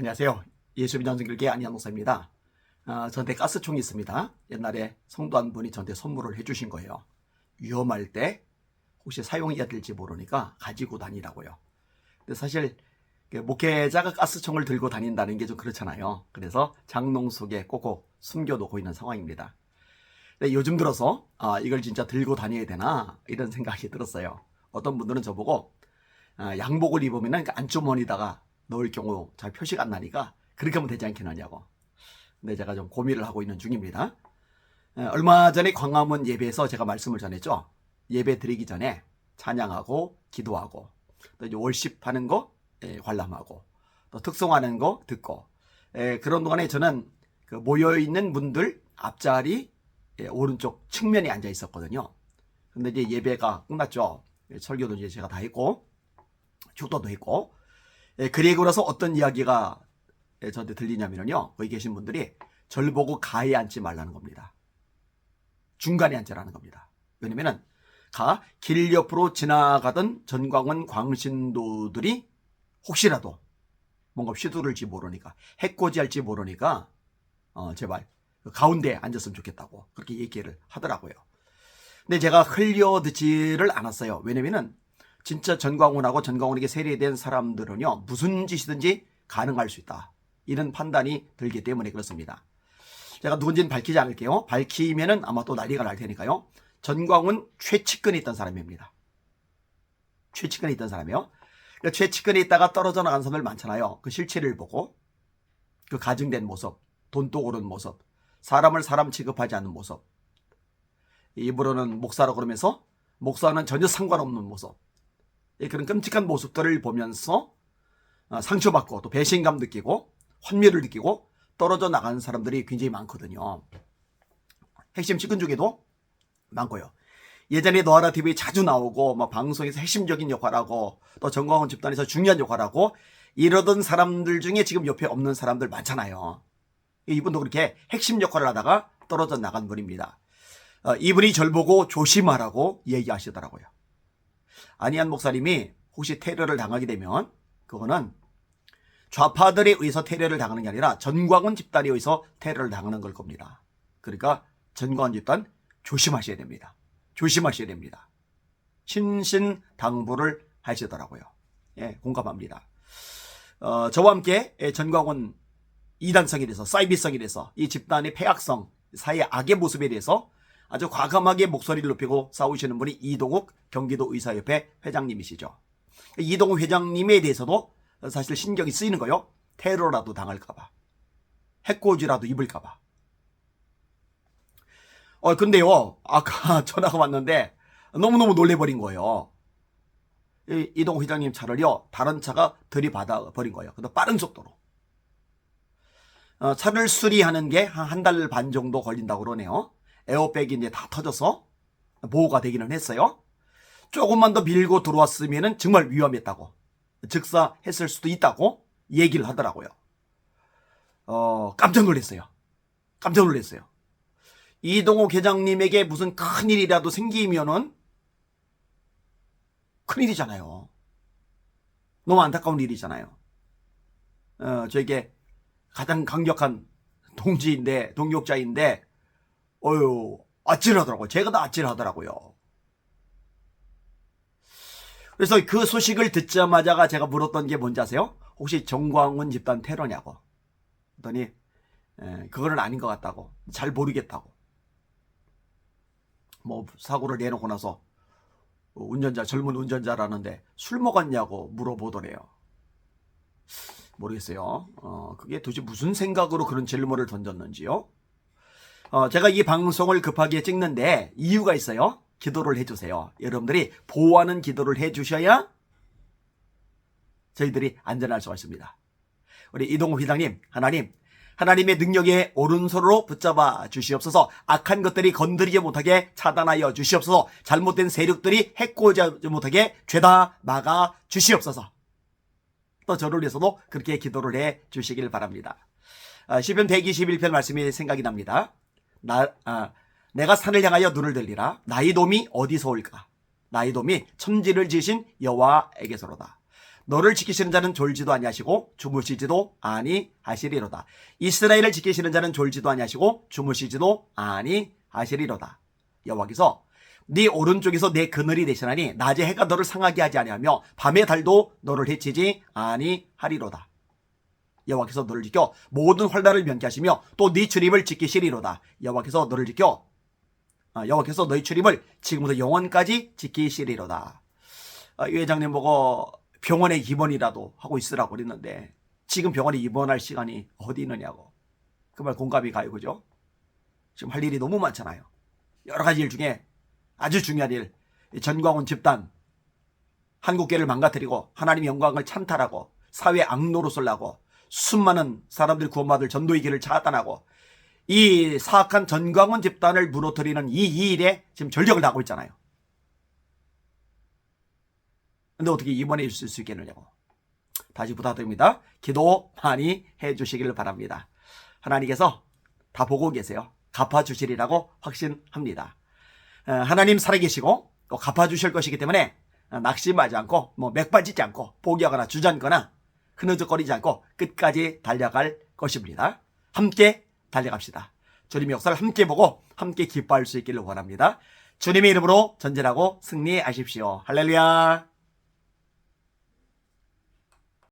안녕하세요. 예수빈 장성길계 안양목사입니다. 아, 저한테 가스총이 있습니다. 옛날에 성도 한 분이 저한테 선물을 해주신 거예요. 위험할 때 혹시 사용해야 될지 모르니까 가지고 다니라고요. 근데 사실 그 목회자가 가스총을 들고 다닌다는 게 좀 그렇잖아요. 그래서 장롱 속에 꼭꼭 숨겨놓고 있는 상황입니다. 근데 요즘 들어서 아, 이걸 진짜 들고 다녀야 되나 이런 생각이 들었어요. 어떤 분들은 저보고 아, 양복을 입으면 그 안주머니다가 넣을 경우 잘 표시가 안 나니까 그렇게 하면 되지 않겠느냐고. 근데 제가 좀 고민을 하고 있는 중입니다. 에, 얼마 전에 광화문 예배에서 제가 말씀을 전했죠. 예배 드리기 전에 찬양하고 기도하고 또 이제 월십하는 거 에, 관람하고 또 특송하는 거 듣고 에, 그런 동안에 저는 그 모여 있는 분들 앞자리 에, 오른쪽 측면에 앉아 있었거든요. 근데 이제 예배가 끝났죠. 예, 설교도 이제 제가 다 했고 축도도 했고 예, 그리고 나서 어떤 이야기가 예, 저한테 들리냐면요. 거기 계신 분들이 절 보고 가에 앉지 말라는 겁니다. 중간에 앉으라는 겁니다. 왜냐면은 가 길 옆으로 지나가던 전광훈 광신도들이 혹시라도 뭔가 휘두를지 모르니까 해코지할지 모르니까 어, 제발 그 가운데 앉았으면 좋겠다고 그렇게 얘기를 하더라고요. 근데 제가 흘려 듣지를 않았어요. 왜냐면은 진짜 전광훈하고 전광훈에게 세례된 사람들은요 무슨 짓이든지 가능할 수 있다 이런 판단이 들기 때문에 그렇습니다. 제가 누군지는 밝히지 않을게요. 밝히면은 아마 또 난리가 날 테니까요. 전광훈 최측근에 있던 사람입니다. 최측근에 있던 사람이요. 그러니까 최측근에 있다가 떨어져 나간 사람들 많잖아요. 그 실체를 보고 그 가증된 모습, 돈독 오른 모습, 사람을 사람 취급하지 않는 모습. 입으로는 목사라고 그러면서 목사는 전혀 상관없는 모습. 예, 그런 끔찍한 모습들을 보면서 어, 상처받고 또 배신감 느끼고 환멸을 느끼고 떨어져 나가는 사람들이 굉장히 많거든요. 핵심 측근 중에도 많고요. 예전에 너하라 TV에 자주 나오고 막 방송에서 핵심적인 역할하고 또 정광훈 집단에서 중요한 역할하고 이러던 사람들 중에 지금 옆에 없는 사람들 많잖아요. 이분도 그렇게 핵심 역할을 하다가 떨어져 나간 분입니다. 어, 이분이 절 보고 조심하라고 얘기하시더라고요. 안희한 목사님이 혹시 테러를 당하게 되면 그거는 좌파들에 의해서 테러를 당하는 게 아니라 전광훈 집단에 의해서 테러를 당하는 걸 겁니다. 그러니까 전광훈 집단 조심하셔야 됩니다. 조심하셔야 됩니다. 신신 당부를 하시더라고요. 예, 공감합니다. 어, 저와 함께 예, 전광훈 이단성에 대해서 사이비성에 대해서 이 집단의 폐악성 사회 악의 모습에 대해서 아주 과감하게 목소리를 높이고 싸우시는 분이 이동욱 경기도 의사협회 회장님이시죠. 이동욱 회장님에 대해서도 사실 신경이 쓰이는 거요. 테러라도 당할까봐. 해코지라도 입을까봐. 어, 근데요, 아까 전화가 왔는데 너무너무 놀래버린 거예요. 이, 이동욱 회장님 차를요, 다른 차가 들이받아 버린 거예요. 근데 빠른 속도로. 어, 차를 수리하는 게한달반 정도 걸린다고 그러네요. 에어백이 이제 다 터져서 보호가 되기는 했어요. 조금만 더 밀고 들어왔으면 정말 위험했다고. 즉사했을 수도 있다고 얘기를 하더라고요. 어, 깜짝 놀랐어요. 깜짝 놀랐어요. 이동호 회장님에게 무슨 큰일이라도 생기면은 큰일이잖아요. 너무 안타까운 일이잖아요. 어, 저에게 가장 강력한 동지인데, 동역자인데, 어유 아찔하더라고요. 제가 다 아찔하더라고요. 그래서 그 소식을 듣자마자가 제가 물었던 게 뭔지 아세요? 혹시 정광훈 집단 테러냐고. 그랬더니 에, 그거는 아닌 것 같다고. 잘 모르겠다고. 뭐 사고를 내놓고 나서 운전자 젊은 운전자라는데 술 먹었냐고 물어보더래요. 모르겠어요. 어, 그게 도대체 무슨 생각으로 그런 질문을 던졌는지요? 어, 제가 이 방송을 급하게 찍는데 이유가 있어요. 기도를 해주세요. 여러분들이 보호하는 기도를 해주셔야 저희들이 안전할 수가 있습니다. 우리 이동욱 회장님, 하나님, 하나님의 능력의 오른손으로 붙잡아 주시옵소서 악한 것들이 건드리지 못하게 차단하여 주시옵소서 잘못된 세력들이 해코지 못하게 죄다 막아 주시옵소서 또 저를 위해서도 그렇게 기도를 해 주시길 바랍니다. 아, 시편 121편 말씀이 생각이 납니다. 나, 아, 내가 산을 향하여 눈을 들리라. 나의 돔이 어디서 올까? 나의 돔이 천지를 지신 여호와에게서로다. 너를 지키시는 자는 졸지도 아니하시고 주무시지도 아니하시리로다. 이스라엘을 지키시는 자는 졸지도 아니하시고 주무시지도 아니하시리로다. 여호와께서 네 오른쪽에서 내 그늘이 되시나니 낮에 해가 너를 상하게 하지 아니하며 밤의 달도 너를 해치지 아니하리로다. 여호와께서 너를 지켜 모든 환란을 면케하시며 또 네 출입을 지키시리로다. 여호와께서 너를 지켜 아, 여호와께서 너희 출입을 지금부터 영원까지 지키시리로다. 아, 이 회장님 보고 병원에 입원이라도 하고 있으라고 그랬는데 지금 병원에 입원할 시간이 어디 있느냐고 그 말 공감이 가요 그죠? 지금 할 일이 너무 많잖아요. 여러 가지 일 중에 아주 중요한 일, 이 전광훈 집단 한국계를 망가뜨리고 하나님 영광을 찬탈하고 사회 악노릇을 하고 수많은 사람들 구원받을 전도의 길을 차단하고 이 사악한 전광훈 집단을 무너뜨리는 이 일에 지금 전력을 다하고 있잖아요. 근데 어떻게 입원해 주실 수 있겠느냐고. 다시 부탁드립니다. 기도 많이 해 주시기를 바랍니다. 하나님께서 다 보고 계세요. 갚아주시리라고 확신합니다. 어, 하나님 살아계시고 또 갚아주실 것이기 때문에 어, 낙심하지 않고 뭐 맥빠지지 않고 포기하거나 주저앉거나 흐느적거리지 않고 끝까지 달려갈 것입니다. 함께 달려갑시다. 주님의 역사를 함께 보고 함께 기뻐할 수 있기를 원합니다. 주님의 이름으로 전진하고 승리하십시오. 할렐루야.